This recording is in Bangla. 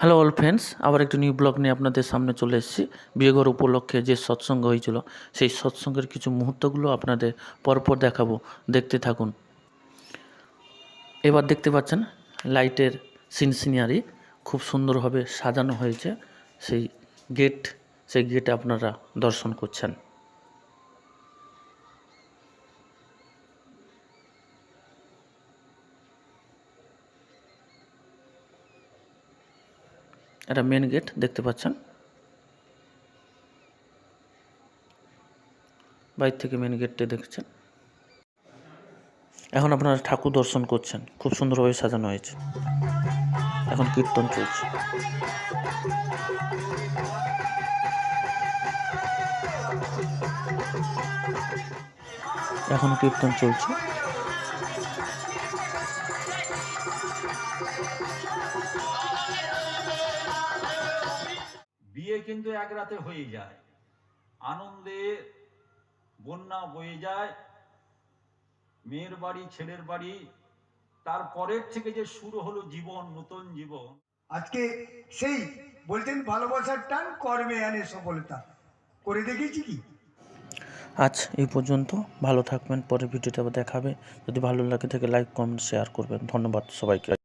হ্যালো অল ফ্রেন্ডস আবার একটি নিউ ব্লগ নিয়ে আপনাদের সামনে চলে এসেছি। বিয়েঘর উপলক্ষে যে সৎসঙ্গ হয়েছিল, সেই সৎসঙ্গের কিছু মুহূর্তগুলো আপনাদের পরপর দেখাবো। দেখতে থাকুন। এবার দেখতে পাচ্ছেন, লাইটের সিন সিনারি খুব সুন্দরভাবে সাজানো হয়েছে। সেই গেট সেই গেটে আপনারা দর্শন করছেন। এটা মেন গেট দেখতে পাচ্ছেন? বাইর থেকে মেন গেটটা দেখছেন। এখন আপনারা ঠাকুর দর্শন করছেন। খুব সুন্দরভাবে সাজানো হয়েছে। এখন কীর্তন চলছে। এখন কীর্তন চলছে। বিয়ে কিন্তু এক রাতে হয়ে যায়। আনন্দে বন্যা বয়ে যায় মেয়ের বাড়ি ছেলের বাড়ি। তারপরের থেকে যে শুরু হলো জীবন নতুন জীবন। আজকে সেই বলতেন ভালোবাসার টান কর্মে আনে সফলতা। করে দেখেছি কি? আজ এই পর্যন্ত। ভালো থাকবেন পরের ভিডিওতে আবার দেখাবে। যদি ভালো লাগে থেকে লাইক কমেন্ট শেয়ার করবেন। ধন্যবাদ সবাইকে।